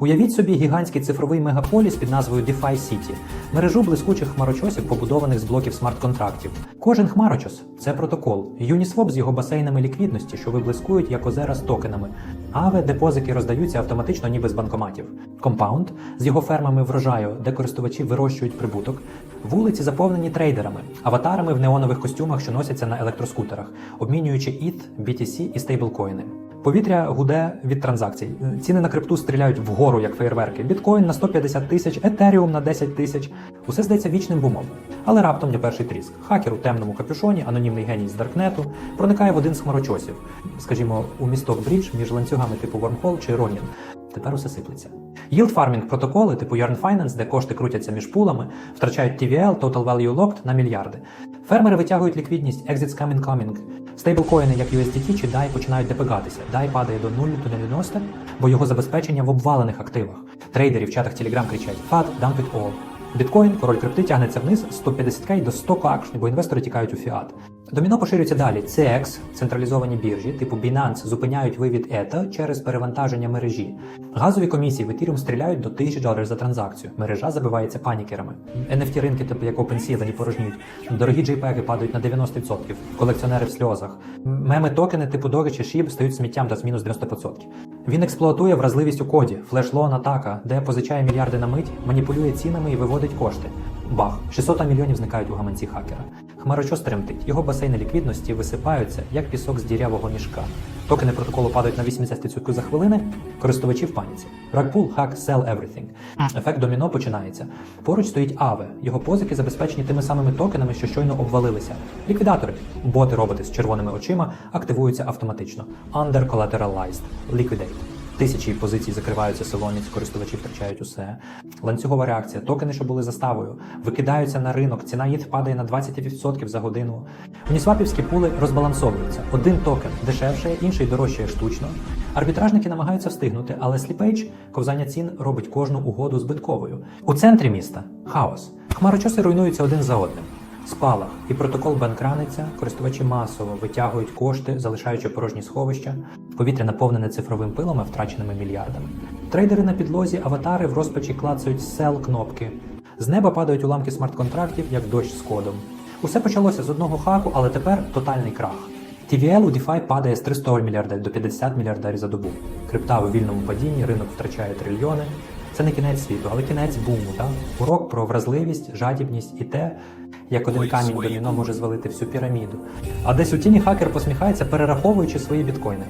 Уявіть собі гігантський цифровий мегаполіс під назвою DeFi City, мережу блискучих хмарочосів, побудованих з блоків смарт-контрактів. Кожен хмарочос це протокол. Uniswap з його басейнами ліквідності, що виблискують як озера з токенами. Аве, де позики роздаються автоматично, ніби з банкоматів. Компаунд з його фермами врожаю, де користувачі вирощують прибуток. Вулиці заповнені трейдерами, аватарами в неонових костюмах, що носяться на електроскутерах, обмінюючи ETH, BTC і стейблкоїни. Повітря гуде від транзакцій. Ціни на крипту стріляють вгору, як феєрверки. Біткоін на 150 тисяч, етеріум на 10 тисяч. Усе здається вічним бумом. Але раптом є перший тріск. Хакер у темному капюшоні, анонімний геній з Даркнету, проникає в один з хмарочосів, скажімо, у місток брідж між ланцюгами типу Вормхол чи Ронін. Тепер усе сиплеться. Yield farming протоколи, типу Yarn Finance, де кошти крутяться між пулами, втрачають TVL, Total Value Locked на мільярди. Фермери витягують ліквідність, exit scam incoming. Стейблкоїни, як USDT чи DAI, починають депегатися. DAI падає до 0 до 90, бо його забезпечення в обвалених активах. Трейдери в чатах Telegram кричать FAT, dump it all. Біткоін, король крипти, тягнеться вниз з 150к до 100к, бо інвестори тікають у фіат. Доміно поширюється далі. CX, централізовані біржі, типу Binance, зупиняють вивід ETA через перевантаження мережі. Газові комісії в Ethereum стріляють до 1000 доларів за транзакцію. Мережа забивається панікерами. NFT ринки, типу як OpenSea, вони порожніють. Дорогі JPEG падають на 90%. Колекціонери в сльозах. Меми токени типу Doge чи SHIB стають сміттям до мінус 90%. Він експлуатує вразливість у коді, флешлон атака, де позичає мільярди на мить, маніпулює цінами і виводить кошти. Бах, 600 мільйонів зникають у гаманці хакера. Хмарочос тремтить, його басейни ліквідності висипаються, як пісок з дірявого мішка. Токени протоколу падають на 80% за хвилини, користувачі в паніці. Ракпул, хак, sell everything. Ефект доміно починається. Поруч стоїть Аве. Його позики забезпечені тими самими токенами, що щойно обвалилися. Ліквідатори, боти-роботи з червоними очима активуються автоматично. Under collateralized. Liquidate. Тисячі позицій закриваються селоніць, користувачі втрачають усе. Ланцюгова реакція, токени, що були заставою, викидаються на ринок, ціна їх падає на 20% за годину. Унісвапівські пули розбалансовуються. Один токен дешевше, інший дорожчає штучно. Арбітражники намагаються встигнути, але сліпейдж, ковзання цін, робить кожну угоду збитковою. У центрі міста хаос. Хмарочоси руйнуються один за одним. Спалах і протокол банкраниться, користувачі масово витягують кошти, залишаючи порожні сховища. Повітря наповнене цифровим пилом і втраченими мільярдами. Трейдери на підлозі, аватари в розпачі клацають сел кнопки. З неба падають уламки смарт-контрактів, як дощ з кодом. Усе почалося з одного хаку, але тепер тотальний крах. TVL у DeFi падає з 300 мільярдів до 50 мільярдів за добу. Крипта у вільному падінні, ринок втрачає трильйони. Це не кінець світу, але кінець буму. Так? Урок про вразливість, жадібність і те, як один камінь доміно може звалити всю піраміду. А десь у тіні хакер посміхається, перераховуючи свої біткоїни.